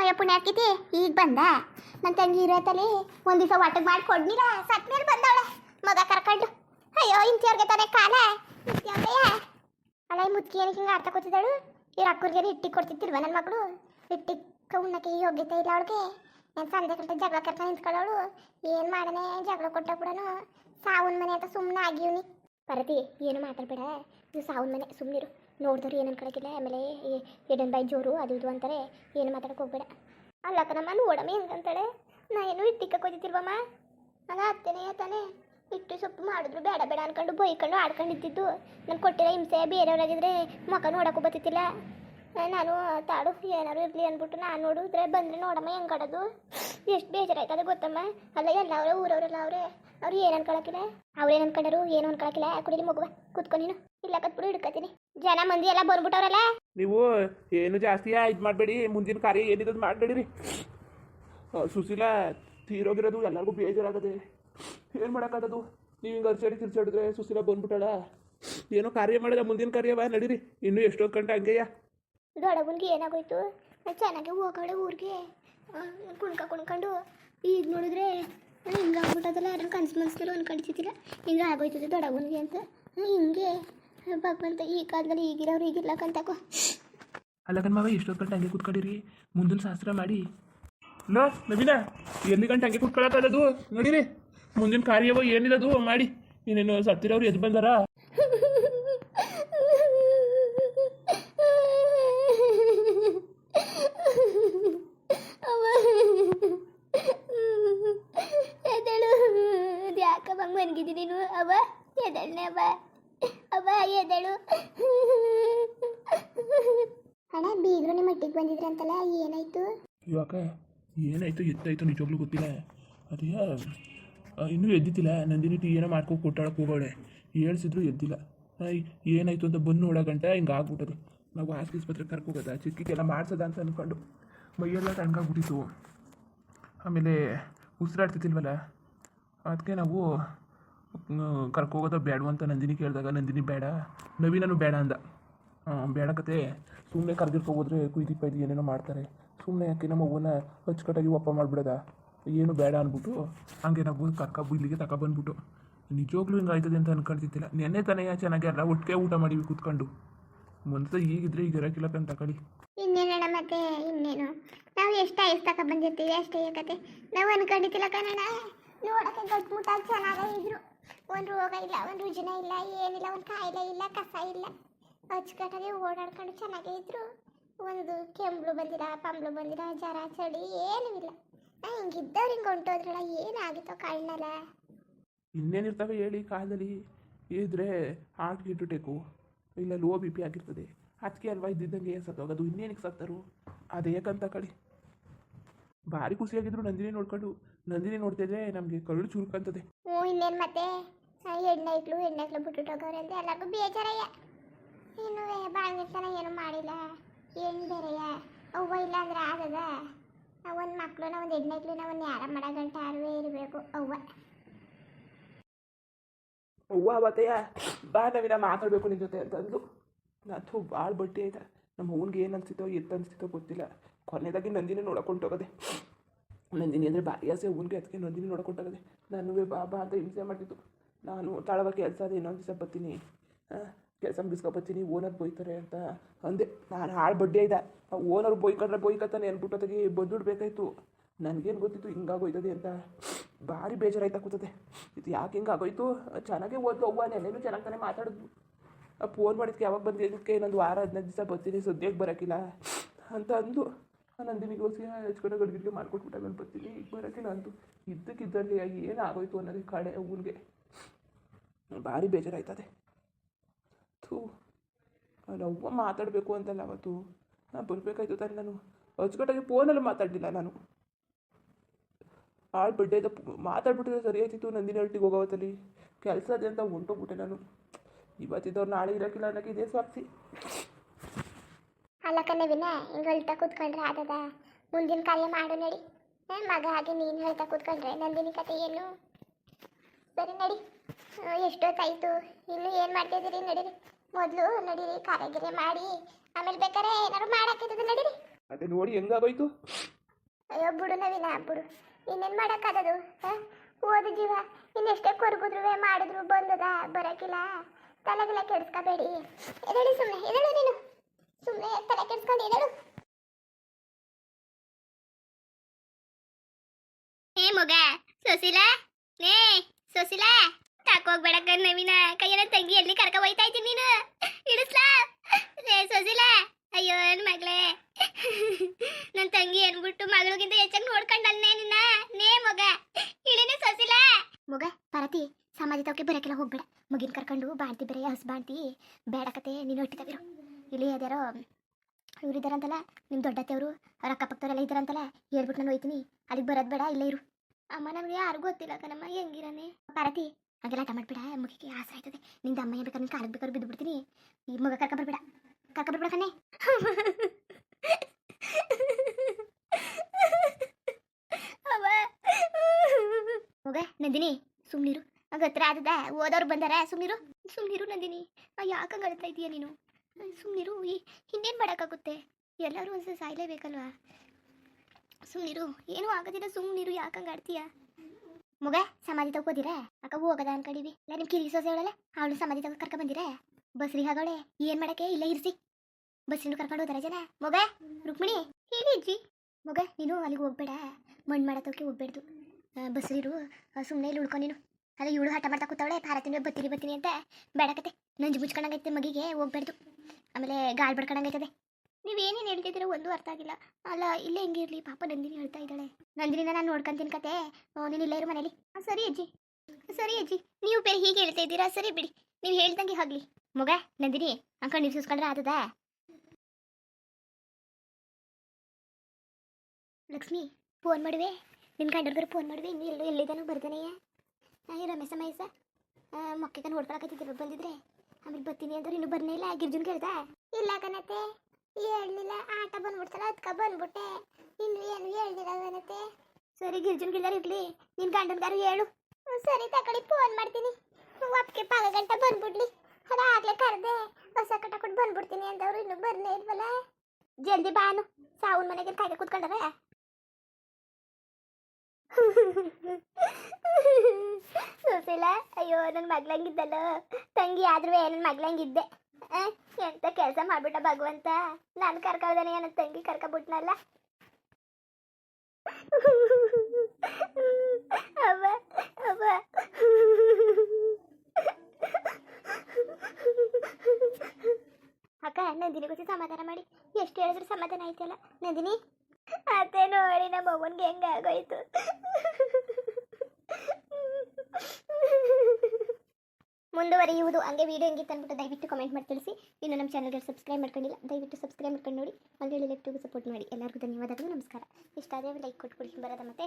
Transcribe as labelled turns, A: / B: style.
A: ಅಯ್ಯ, ಪುಣ್ಯ ಹಾಕಿತಿ ಈಗ ಬಂದ. ನನ್ನ ತಂಗಿ ಇರತ್ತಲ್ಲಿ ಒಂದ್ ದಿವಸ ಮಾಡಿ ಕೊಡ್ನಿಲ್ಲ ಸತ್ ಮೇಲೆ ಬಂದವಳೆ. ಮಗ ಕರ್ಕೊಂಡು. ಅಯ್ಯೋ ಇಂಥವ್ರಿಗೆ ತಾನೆ ಕಾಲ. ಅಲ್ಲ, ಈ ಮುದ್ಕಿ ಏನಕ್ಕೆ ಹಿಂಗೆ ಆಡ್ತಾ ಕೂತಿದ್ದಾಳು. ಇವ್ರ ಅಕ್ಕರ್ಗೆ ಹಿಟ್ಟಿ ಕೊಡ್ತಿದ್ದಿಲ್ವ ನನ್ನ ಮಗಳು? ಹಿಟ್ಟಿ ಉಣ್ಣಕ್ಕೆ ಯೋಗ್ಯತೆ ಇಲ್ಲ ಅವಳಿಗೆ. ನಾನು ಸಂಜೆ ಕಟ್ಟ ಜಗಳ ಕರ್ಕೊಂಡು ನಿಂತ್ಕೊಳ್ಳೋಳು. ಏನು ಮಾಡನೆ ಜಗಳ ಕೊಟ್ಟ ಕೂಡ ಸಾವನ್ ಮನೆ ಅಂತ ಸುಮ್ಮನೆ ಆಗಿವ್ನಿ ಪರತಿ, ಏನು ಮಾತಾಡ್ಬೇಡ. ನೀವು ಸಾವನ್ ಮನೆ ಸುಮ್ಮನಿರು ನೋಡಿದ್ರು ಏನು ಅನ್ಕೊಳಕಿಲ್ಲ. ಆಮೇಲೆ ಎಡನ್ ಬೈ ಜೋರು ಅದು ಇದು ಅಂತಾರೆ. ಏನು ಮಾತಾಡಕ್ಕೆ ಹೋಗ್ಬೇಡ. ಅಲ್ಲಕ್ಕ ನಮ್ಮ ನೋಡಮ್ಮ ಹೆಂಗಂತಾಳೆ ನಾ ಏನು ಇಟ್ಟಿಕ್ಕ ಕೊಯ್ತಿಲ್ವಮ್ಮ ಅಲ್ಲ ಅತ್ತೇನೆ ತಾನೇ. ಇಟ್ಟು ಸೊಪ್ಪು ಮಾಡಿದ್ರು. ಬೇಡ ಬೇಡ ಅನ್ಕೊಂಡು ಬೈಕೊಂಡು ಆಡ್ಕೊಂಡಿದ್ದು ನಾನು ಕೊಟ್ಟಿರೋ ಹಿಂಸೆ ಬೇರೆಯವ್ರಾಗಿದ್ರೆ ಮುಖ ನೋಡಕ್ಕೂ ಬತ್ತಿತ್ತಿಲ್ಲ ಆ, ನಾನು ತಾಡು ಏನಾರು ಇರಲಿ ಅಂದ್ಬಿಟ್ಟು ನಾನು ನೋಡಿದ್ರೆ ಬಂದರೆ ನೋಡಮ್ಮ ಹೆಂಗೆ ಆಡೋದು? ಎಷ್ಟು ಬೇಜಾರಾಯ್ತದೆ ಗೊತ್ತಮ್ಮ? ಅಲ್ಲ ಎಲ್ಲ ಅವರೇ ಊರವರೆಲ್ಲ ಅವರೇ. ಅವ್ರು ಏನು ಅನ್ಕೊಳಕಿಲ್ಲ? ಅವ್ರೇನು ಅನ್ಕೊಂಡರು ಏನು ಅನ್ಕೊಳಕಿಲ್ಲ. ಕುಡಿಲಿ ಮಗುವ ಕೂತ್ಕೊ ನೀನು. ಇಲ್ಲ ಕತ್ಬಿಡು ಹಿಡ್ಕತೀನಿ. ಜನ ಮಂದಿ ಎಲ್ಲ ಬಂದ್ಬಿಟ್ಟವ್ರಲ್ಲ.
B: ನೀವು ಏನು ಜಾಸ್ತಿ ಇದು ಮಾಡಬೇಡಿ ಮುಂದಿನ ಕಾರ್ಯ ಏನಿರೋದು ಮಾಡಬೇಡಿರಿ. ಸುಶೀಲ ತೀರೋಗಿರೋದು ಎಲ್ಲರಿಗೂ ಬೇಜಾರಾಗದೆ. ಏನು ಮಾಡೋಕ್ಕಾಗದು? ನೀವು ಹಿಂಗೆ ಅರ್ಚಾಡಿ ತಿರ್ಚಾಡಿದ್ರೆ ಸುಶೀಲ ಬಂದ್ಬಿಟ್ಟಳ. ಏನೋ ಕಾರ್ಯ ಮಾಡಿದ ಮುಂದಿನ ಕಾರ್ಯವ ನಡೀರಿ. ಇನ್ನೂ ಎಷ್ಟೋ ಗಂಟೆ ಹಂಗೆಯ?
A: ದೊಡಗುನ್ಗೆ ಏನಾಗೋಯ್ತು? ಚೆನ್ನಾಗೆ ಹೋಗೋಳೆ ಊರಿಗೆ. ಕುಣ್ಕ ಕುಣ್ಕೊಂಡು ಈಗ ನೋಡಿದ್ರೆ ಹಿಂಗಾಗ್ಬಿಟ್ಟದಲ್ಲ ಯಾರು ಕನ್ಸು ಮನ್ಸಲ್ಲಿ ಅನ್ಕೊಂಡಿದ್ದಿಲ್ಲ ಹಿಂಗೆ ಆಗೋಯ್ತದೆ ದೊಡಗುನ್ಗೆ ಅಂತ. ಹಿಂಗೆ. ಭಗವಂತ ಈ ಕಾಲದಲ್ಲಿ ಈಗಿರೋರು ಈಗಿಲ್ಲ ಕಂತಕೋ
B: ಅಲ್ಲ ಕಣ್ಮವ ಎಷ್ಟೊತ್ತು ಗಂಟೆ ಹಂಗೆ ಕೂತ್ಕೊಂಡಿರಿ? ಮುಂದಿನ ಶಾಸ್ತ್ರ ಮಾಡಿ. ಲೋ ನವೀನ ಎಲ್ಲಿ ಗಂಟೆ ಹಂಗೆ ಕೂತ್ಕೊಳ್ಳೋಕ್ಕಲ್ಲದು ನೋಡಿರಿ ಮುಂದಿನ ಕಾರ್ಯವೋ ಏನಿದದು? ಮಾಡಿ. ಇನ್ನೇನು ಸತ್ತಿರೋರು ಎದ್ದು ಬಂದಾರ?
A: ಅವ. ಎದಳು ದ್ಯಾಕ ಬಂಗ್ ಮನ್ಗಿದಿ ನೀನು? ಅವ ಎದಳ್ನೆ ಅವ. ಅವ ಎದಳು. ಅಣ್ಣ ಬೀಗರು ನಿಮ್ಮ ಮಟ್ಟಿಗೆ ಬಂದಿದ್ರಂತಲ್ಲ ಏನಾಯ್ತು?
B: ಇವಾಗ ಏನಾಯ್ತು ಎತ್ತಾಯ್ತು ನಿಜವಾಗ್ಲೂ ಗೊತ್ತಿಲ್ಲ. ಅದೇ ಇನ್ನೂ ಎದ್ದಿತ್ತಿಲ್ಲ ನಂದಿನಿ ಟೀ ಏನೋ ಮಾಡ್ಕೊ ಕೊಟ್ಟಾಳಕ್ಕೆ ಹೋಗೋಳೆ. ಹೇಳ್ಸಿದ್ರು ಎದ್ದಿಲ್ಲ. ಏನಾಯ್ತು ಅಂತ ಬಂದು ನೋಡೋ ಗಂಟೆ ಹಿಂಗೆ ಆಗ್ಬಿಟ್ಟದು. ನಾವು ಆಸ್ಪತ್ರೆ ಕರ್ಕೋಗದ ಚಿಕ್ಕಿಗೆಲ್ಲ ಮಾಡ್ಸದ ಅಂತ ಅಂದ್ಕೊಂಡು ಮೈಯೆಲ್ಲ ತಣ್ಣಗಾಗ್ಬಿಟ್ಟಿತ್ತು ಆಮೇಲೆ ಉಸಿರಾಡ್ತಿತ್ತಿಲ್ವಲ್ಲ ಅದಕ್ಕೆ ನಾವು ಕರ್ಕೋಗೋದ ಬೇಡ ಅಂತ ನಂದಿನಿ ಕೇಳಿದಾಗ, ನಂದಿನಿ ಬೇಡ, ನವೀನನು ಬೇಡ ಅಂದ. ಬೇಡ ಕತೆ. ಸುಮ್ಮನೆ ಕರ್ದಿರ್ಕೊ ಹೋದ್ರೆ ಕುಯ್ದಿ ಪೈದಿ ಏನೇನೋ ಮಾಡ್ತಾರೆ. ಸುಮ್ಮನೆ ಯಾಕೆ ನಮ್ಮ ಅವ್ವನ ಅಚ್ಚುಕಟ್ಟಾಗಿ ಒಪ್ಪ ಮಾಡಿಬಿಡೋದ? ಏನು ಬೇಡ ಅಂದ್ಬಿಟ್ಟು ಹಂಗೆ ನಾವು ಕರ್ಕ ಇಲ್ಲಿಗೆ ತಗೊಬಂದ್ಬಿಟ್ಟು ನಿಜವಾಗ್ಲೂ ಹಿಂಗೆ ಆಯ್ತದೆ ಅಂತ ಅನ್ಕೊಳ್ತಿದ್ದಿಲ್ಲ. ನೆನ್ನೆ ತಾನೇ ಚೆನ್ನಾಗಿ ಅಲ್ಲ ಒಟ್ಟಿಗೆ ಊಟ ಮಾಡಿವಿ ಕೂತ್ಕೊಂಡು. ಮುಂದೆ ಈಗಿದ್ರೆ ಈಗ ಇರೋಕ್ಕಿಲ್ಲ ಅಂತ ತಗೊಳ್ಳಿ.
A: ಇನ್ನೇನಣ್ಣ ಇನ್ನೇನು? ನಾವು ಎಷ್ಟು ತಕ ಅಷ್ಟೇ ಕತೆ. ನಾವು ಅನ್ಕೊಂಡಿದ್ದಿಲ್ಲ ನೋಡಕ್ಕೆ ಚೆನ್ನಾಗೇ ಇದ್ರು. ಒಂದು ರೋಗ ಇಲ್ಲ ಒಂದು ರುಜಿನ ಇಲ್ಲ ಏನಿಲ್ಲ ಒಂದು ಕಾಯಿಲೆ ಇಲ್ಲ ಕಸ ಇಲ್ಲ. ಅಚ್ಚುಕಟ್ಟಾಗಿ ಓಡಾಡ್ಕೊಂಡು ಚೆನ್ನಾಗೇ ಇದ್ರು. ಒಂದು ಕೆಂಬ್ಳು ಬಂದಿರ ಪಂಬ್ಳು ಬಂದಿರ ಜರ ಚಳಿ ಏನೂ ಇಲ್ಲ. ನಾ ಹಿಂಗಿದ್ದವ್ರು ಹಿಂಗೆ ಹೊಂಟೋದ್ರಲ್ಲ ಏನಾಗಿತ್ತೋ ಇನ್ನೇನು
B: ಇನ್ನೇನಿರ್ತವೆ ಹೇಳಿ ಕಾಲದಲ್ಲಿ? ಇದ್ರೆ ಹಾರ್ಟ್ ಗೀಟು ಟೇಕು ಇಲ್ಲ ಲೋ ಬಿ ಪಿ ಆಗಿರ್ತದೆ. ಅದಕ್ಕೆ ಅಲ್ವಾ ಇದ್ದಿದ್ದಂಗೆ ಸತ್ತೋಗೋದು ಇನ್ನೇನಕ್ಕೆ ಸತ್ತರು ಅದೇ ಯಾಕಂತ ಕಳಿ. ಭಾರಿ ಖುಷಿಯಾಗಿದ್ರು ನಂದಿನಿ ನೋಡ್ಕೊಂಡು. ನಂದಿನಿ ನೋಡ್ತಿದ್ರೆ ನಮಗೆ ಕರುಳು ಚುರುಕಂತದೆ
A: ಹ್ಞೂ ಇನ್ನೇನು ಮತ್ತೆ? ಹೆಣ್ಣು ಹೆಣ್ಣು ಐಕ್ಳು ಬಿಟ್ಟುಟ್ಟೋಗವ್ರೆ ಅಂತ ಎಲ್ಲರಿಗೂ ಬೇಜಾರಯ್ಯ. ಇನ್ನು ಬಾಳ್ಗಿರ್ತಾನ ಏನು ಮಾಡಿಲ್ಲ. ಏನು ಬೇರೆಯ? ಅವ್ವ ಇಲ್ಲ ಅಂದ್ರೆ ಆಗದ ಒಂದು ಮಕ್ಕಳು ಒಂದು ಹೆಣ್ಣೈಕ್ಳು ಒಂದು ಯಾರ ಮಾಡೋ ಗಂಟ ಯಾರು ಇರಬೇಕು, ಅವ್ವ.
B: ಅವ್ವ ಅವತ್ತೆಯ ಬಾ ನವೀನ, ಮಾತಾಡಬೇಕು ನಿನ್ನ ಜೊತೆ ಅಂತಂದು ನಾನು ಭಾಳ ಬಟ್ಟಿ ಆಯ್ತಾ. ನಮ್ಮ ಅವ್ನಿಗೆ ಏನು ಅನಿಸ್ತಿತ್ತೋ ಎತ್ತ ಅನಿಸ್ತಿತ್ತೋ ಗೊತ್ತಿಲ್ಲ. ಕೊನೆಯದಾಗಿ ನಂದಿನಿ ನೋಡಕೊಂಡೋಗದೆ ನಂದಿನಿ ಅಂದರೆ ಭಾರಿ ಆಸೆ, ಅವ್ನಿಗೆ ಅದಕ್ಕೆ ನಂದಿನಿ ನೋಡಕೊಂಡೋಗದೆ ನಾನು ಬಾ ಬಾ ಅಂತ ಹಿಂಸೆ ಮಾಡ್ತಿದ್ದು. ನಾನು ತಾಳವ ಕೆಲಸ ಅದು ಇನ್ನೊಂದು ದಿವಸ ಬರ್ತೀನಿ. ಕೆಲಸ ಮುಗಿಸ್ಕೊಬರ್ತೀನಿ ಓನರ್ ಬೋಯ್ತಾರೆ ಅಂತ ಅಂದೆ. ನಾನು ಹಾಳು ಬಡ್ಡಿ ಆ ಓನರ್ ಬೈಕೊಂಡ್ರೆ ಬೈಕತ್ತಾನೆ ಅನ್ಬಿಟ್ಟೊತ್ತಿಗೆ ಬಂದುಬಿಡ್ಬೇಕಾಯ್ತು ನನಗೇನು ಗೊತ್ತಿತ್ತು ಹಿಂಗಾಗೋಯ್ತದೆ ಅಂತ. ಭಾರಿ ಬೇಜಾರಾಯ್ತಾ ಕೂತದೆ. ಇದು ಯಾಕೆ ಹಿಂಗಾಗೋಯ್ತು? ಚೆನ್ನಾಗೇ ಓದ್ಲು ಅವ್ವ, ನೆನ್ನೆನೂ ಚೆನ್ನಾಗಿ ತಾನೇ ಮಾತಾಡಿದ್ವು ಫೋನ್ ಮಾಡಿದ್ಕೆ, ಯಾವಾಗ ಬಂದಿದ್ದಕ್ಕೆ ಇನ್ನೊಂದು ವಾರ, ಹದಿನೈದು ದಿವಸ ಬರ್ತೀನಿ ಸದ್ಯಕ್ಕೆ ಬರೋಕ್ಕಿಲ್ಲ ಅಂತ ಅಂದು ನಂದಿನಿಗೋಸ್ಕರ ಹೆಚ್ಕೊಂಡು ಗಡ್ಗಿಡ್ಗೆ ಮಾಡ್ಕೊಟ್ಬಿಟ್ಟು ನಾನು ಬರ್ತೀನಿ ಈಗ ಬರೋಕ್ಕಿಲ್ಲ ಅಂತು ಇದ್ದಕ್ಕಿದ್ದಲ್ಲಿ ಏನು ಆಗೋಯ್ತು ಅನ್ನೋದೇ ಕಡೆ ಅವ್ನಿಗೆ. ಭಾರಿ ಬೇಜಾರಾಯ್ತದೆ. ಥೂ ನವ್ವ ಮಾತಾಡಬೇಕು ಅಂತಲ್ಲ ಅವತ್ತು. ನಾನು ಬರಬೇಕಾಯ್ತು ತಾನೆ ನಾನು. ಅಚ್ಚುಕಟ್ಟಾಗಿ ಫೋನಲ್ಲಿ ಮಾತಾಡಲಿಲ್ಲ ನಾನು. ಆಳು ಬಡ್ಡೆ ಮಾತಾಡ್ಬಿಟ್ಟಿದ್ರೆ ಸರಿ ಆಯ್ತಿತ್ತು ನಂದಿನ ಹಳ್ಟಿಗೆ ಹೋಗೋವತ್ತಲ್ಲಿ. ಕೆಲಸ ಅದೇ ಅಂತ ಹೊಂಟೋಗ್ಬಿಟ್ಟೆ ನಾನು. ಇವತ್ತಿದ್ದವ್ರು ನಾಳೆ ಇರೋಕ್ಕಿಲ್ಲ ಅನ್ನೋಕೆ ಇದೇ ಸ್ವಾರ್ಥಿ
A: ಅಲ್ಲ ಕಣ್ಣವಿನ ಹಿಂಗೆ ಹೇಳ್ತಾ ಕೂತ್ಕೊಂಡ್ರೆ ಆದದ? ಮುಂದಿನ ಕಾರ್ಯ ಮಾಡು ನಡಿ. ಮಗ ಹಾಗೆ ನೀನು ಹೇಳ್ತಾ ಕೂತ್ಕೊಂಡ್ರೆ ನಂದಿನಿ ಕತೆ ಏನು ಸರಿ ನಡಿ. ಎಷ್ಟೊತ್ತಾಯ್ತು? ಇನ್ನು ಏನು ಮಾಡ್ತಿದ್ದೀರಿ? ನಡೀರಿ. ಮೊದಲು ನಡೀರಿ ಕಾರ್ಯಗಿರಿ ಮಾಡಿ. ಆಮೇಲೆ ಬೇಕಾದ್ರೆ ಏನಾದ್ರು ಮಾಡಾಕಿರ್ತದೆ ನಡೀರಿ.
B: ಅದೇ ನೋಡಿ ಹೆಂಗಾಗೋಯ್ತು.
A: ಅಯ್ಯೋ ಬಿಡು ನವೀನ ಬಿಡು. ಇನ್ನೇನು ಮಾಡೋಕ್ಕಾಗದು? ಓದ ಜೀವ. ಇನ್ನೆಷ್ಟೇ ಕೊರ್ಗುದ್ರು ಮಾಡಿದ್ರು ಬಂದದ ಬರೋಕ್ಕಿಲ್ಲ ತಲೆಗೆಲ್ಲ ಕೆಡಿಸ್ಕೋಬೇಡಿ. ಎದಳು ಸುಮ್ಮನೆ ಎದಳು ನೀನು. ಸುಮ್ಮನೆ ತಲೆ ಕೆಡಿಸ್ಕೊಂಡು ಎದಳು ಏ ಮಗ ಸೊಸಿಲ? ನೇ ಸೊಸಿಲ ತಾಕೋಗ್ಬೇಡ ನವೀನಾ ಕೈಯನ ತಂಗಿ ಎಲ್ಲಿ ಕರ್ಕ ಹೋಯ್ತಾ ಇದ್ದೀನಿ ನೀನು? ಇಡಿಸ್ಲಾ ರೇ ಸೊಸಿಲಾ, ಅಯ್ಯೋ ನನ್ ಮಗಳೇ. ನನ್ ತಂಗಿ ಅನ್ಬಿಟ್ಟು ಮಗಳಿಗಿಂತ ಹೆಚ್ಚಾಗಿ ನೋಡ್ಕೊಂಡಲ್ನೇ ನಿನ್ನ? ನೇ ಮಗ, ಇಳಿನೇ ಸೊಸಿಲಾ. ಮಗ ಪರತಿ ಸಮಾಧಿ ತವಕ್ಕೆ ಬರಕ್ಕೆಲ್ಲ ಹೋಗ್ಬೇಡ. ಮಗಿನ ಕರ್ಕೊಂಡು ಬಾಣ್ತಿ ಬೇರೆ, ಹಸ್ ಬಾಣ್ತಿ. ಬೇಡ ಕತೆ, ನೀನು ಹೊಟ್ಟಿತಾವಿರು ಇಲ್ಲಿ ಅದ್ಯಾರೋ ಇವ್ರು ಇದಾರಂತಲ್ಲ ನಿಮ್ಮ ದೊಡ್ಡತ್ತೆಯವರು, ಅವ್ರ ಅಕ್ಕಪಕ್ಕದವರೆಲ್ಲ ಇದಾರಂತಲ್ಲ ಹೇಳ್ಬಿಟ್ಟು ನಾನು ಹೋಯ್ತೀನಿ. ಅಲ್ಲಿಗೆ ಬರೋದು ಬೇಡ, ಇಲ್ಲೇ ಇರು. ಅಮ್ಮ ನಮ್ಗೆ ಯಾರು ಗೊತ್ತಿಲ್ಲ ಕಣಮ್ಮ ಹೆಂಗಿರನೆ ಪಾರತಿ ಹಾಗೆಲ್ಲ ಆಟ ಬಿಡ ಮುಖಕ್ಕೆ ಆಸೆ ಆಯ್ತದೆ. ನಿಂದ ಅಮ್ಮ ಬೇಕಾದ್ರೆ ನಿನ್ ಕಾಲಿಗೆ ಬೇಕಾದ್ರೆ ಬಿದ್ದು ಬಿಡ್ತೀನಿ ಈ ಮಗ ಕರ್ಕ ಬರ್ಬೇಡ. ಕಣೆ. ಮಗ, ನಂದಿನಿ, ಸುಮ್ನಿರು. ಹತ್ರ ಆದದ ಓದೋರು ಬಂದಾರ, ಸುಮ್ನಿರು. ಸುಮ್ನಿರು ನಂದಿನಿ. ಯಾಕಂಗೆ ಅಳ್ತಾ ಇದೀಯ ನೀನು? ಸುಮ್ನಿರು ಇನ್ನೇನು ಮಾಡೋಕ್ಕಾಗುತ್ತೆ? ಎಲ್ಲರೂ ಒಂದ್ಸಲ ಸಾಯ್ಲೇಬೇಕಲ್ವಾ? ಸುಮ್ನಿರು. ಏನೂ ಆಗೋದಿಲ್ಲ ಸುಮ್ನಿರು. ಯಾಕಂಗೆ ಆಡ್ತೀಯ? ಮಗ, ಸಮಾಧಿ ತಗೋದಿರ ಅಕ್ಕ ಹೋಗದ ಅನ್ಕಡಿವಿ. ಇಲ್ಲ, ನಿಮ್ ಕಿರಿ ಸೊಸೆ ಅವಳು ಸಮಾಧಿ ತಗೋ ಕರ್ಕ ಬಂದಿರ? ಬಸ್ರಿ ಹಾಗವಳೆ ಏನ್ ಮಾಡಕ್ಕೆ? ಇಲ್ಲ ಇರ್ಸಿ. ಬಸ್ರಿನ ಕರ್ಕೊಂಡು ಹೋದಾರ ಜನ. ಮಗ, ರುಕ್ಮಿಣಿ ಹೇಳಿದ್ವಿ ಮಗ, ನೀನು ಅಲ್ಲಿಗೆ ಹೋಗ್ಬೇಡ. ಮಣ್ಣು ಮಾಡತ್ತೋಕೆ ಹೋಗ್ಬೇಡ್ದು. ಬಸ್ರಿರು ಸುಮ್ಮನೆ ಇಲ್ಲಿ ಉಳ್ಕೊ ನೀನು. ಅಲ್ಲ, ಇವಳು ಹಠ ಮಾಡ್ತಾ ಕೂತವಳೆ. ಭಾರತಿನ ಬತ್ತೀರಿ ಬತ್ತೀನಿ ಅಂತ. ಬೇಡಕತ್ತೆ ನಂಜು ಮುಚ್ಕೊಂಡಂಗೈತೆ ಮಗಿಗೆ. ಹೋಗ್ಬೇಡ್ದು. ಆಮೇಲೆ ಗಾಳಿ ಬಡ್ಕೊಂಡಂಗೈತದೆ. ನೀವೇನೇನು ಹೇಳ್ತಿದ್ದೀರೋ ಒಂದೂ ಅರ್ಥ ಆಗಿಲ್ಲ. ಅಲ್ಲ, ಇಲ್ಲೇ ಹೆಂಗಿರ್ಲಿ ಪಾಪ ನಂದಿನಿ ಹೇಳ್ತಾ ಇದ್ದಾಳೆ. ನಂದಿನಿನ ನಾನು ನೋಡ್ಕೊಂತೀನಿ ಕತೆ. ನೀನು ಇಲ್ಲೇ ಇರು ಮನೇಲಿ. ಸರಿ ಅಜ್ಜಿ. ಸರಿ ಅಜ್ಜಿ. ನೀವು ಬೇರೆ ಹೀಗೆ ಹೇಳ್ತಾ ಇದ್ದೀರಾ? ಸರಿ ಬಿಡಿ. ನೀವು ಹೇಳ್ದಂಗೆ ಆಗ್ಲಿ. ಮಗ, ನಂದಿನಿ, ಅಂಕಲ್ ನೀವು ಸುಸ್ಕೊಂಡ್ರೆ ಆತದ? ಲಕ್ಷ್ಮಿ ಫೋನ್ ಮಾಡುವೆ? ನಿನ್ನ ಗಂಡರ್ಗರು ಫೋನ್ ಮಾಡುವೆ? ಇನ್ನು ಎಲ್ಲೋ ಎಲ್ಲಿದ್ದಾನೋ ಬರ್ತಾನೆಯ ರಮೇಶ, ಮಹೇಶ. ಮೊಕ್ಕೆ ಕನ್ ಹೊಡ್ಕೊಳಕತ್ತಿದ್ರು. ಬಂದಿದ್ರೆ? ಆಮೇಲೆ ಬರ್ತೀನಿ ಅಂದ್ರೆ. ಇನ್ನೂ ಬರ್ನೇ ಇಲ್ಲ? ಗಿರ್ಜುನ್ ಕೇಳ್ದ? ಇಲ್ಲ ಕಣತೆ. ಹೇಳಲಿಲ್ಲ ಆಟ ಬಂದ್ಬಿಡ್ತಲ್ಲ ಅದ್ಕ ಬಂದ್ಬಿಟ್ಟೆ. ಇನ್ನು ಏನು ಕಣತೆ ಸರಿ ಗಿರ್ಜನ್ ಗಿಲ್ಲರ್ ಇರ್ಲಿ ನಿನ್ ಗಂಡನ್ಗಾರು ಹೇಳು. ಸರಿ ತಕಡಿ ಫೋನ್ ಮಾಡ್ತೀನಿ. ಒಪ್ಪಿಗೆ ಪಾಗ ಗಂಟೆ ಬಂದ್ಬಿಡ್ಲಿ. ಅದಾಗ್ಲೇ ಕರೆದೆ. ಹೊಸ ಕಟ್ಟ ಕೊಟ್ಟು ಬಂದ್ಬಿಡ್ತೀನಿ ಅಂದವ್ರು ಇನ್ನು ಬರ್ನೇ ಇಲ್ವಲ್ಲ. ಜಲ್ದಿ ಬಾನು ಸಾವು ಮನೆಗೆ ಕಾಯ್ದೆ ಕೂತ್ಕೊಂಡಾರ ಸುಶೀಲ ಅಯ್ಯೋ ನನ್ನ ಮಗ್ಲಂಗಿದ್ದಲ್ಲ ತಂಗಿ ಆದ್ರೂ ನನ್ನ ಮಗ್ಳಂಗಿದ್ದೆ. ಆ, ಎಂತ ಕೆಲಸ ಮಾಡ್ಬಿಟ್ಟ ಭಗವಂತ? ನಾನು ಕರ್ಕೊಳ್ದಾನೆ ನನ್ನ ತಂಗಿ ಕರ್ಕೊಬಿಟ್ನಲ್ಲ. ಅವ್ವ ಅವ್ವ ಅಕ್ಕ, ನಂದಿನಿ ಗೊತ್ತಿ ಸಮಾಧಾನ ಮಾಡಿ. ಎಷ್ಟು ಹೇಳಿದ್ರು ಸಮಾಧಾನ ಆಯ್ತಲ್ಲ, ನಂದಿನಿ? ಅತ್ತೆ ನೋಡಿ, ನಮ್ಮ ಅವ್ವನ್ಗೆ ಹೆಂಗ ಆಗೋಯ್ತು ಮುಂದುವರಿಯುವುದು. ಹಂಗೆ ವಿಡಿಯೋ ಹೆಂಗಿತ್ತು ಅಂದ್ಬಿಟ್ಟು ದಯವಿಟ್ಟು ಕಮೆಂಟ್ ಮಾಡಿ ತಿಳಿಸಿ. ಇನ್ನು ನಮ್ಮ ಚಾನಲ್ಗೆ ಸಬ್ಸ್ಕ್ರೈಬ್ ಮಾಡ್ಕೊಂಡಿಲ್ಲ, ದಯವಿಟ್ಟು ಸಬ್ಸ್ಕ್ರೈಬ್ ಮಾಡ್ಕೊಂಡು ನೋಡಿ. ಒಂದು ವೇಳೆ ಲೆಫ್ಟಿಗೂ ಸಪೋರ್ಟ್ ಮಾಡಿ. ಎಲ್ಲರಿಗೂ ಧನ್ಯವಾದಗಳು, ನಮಸ್ಕಾರ. ಇಷ್ಟ ಆದರೆ ಲೈಕ್ ಕೊಟ್ಬಿಡಿ. ಬರೋದ ಮತ್ತೆ.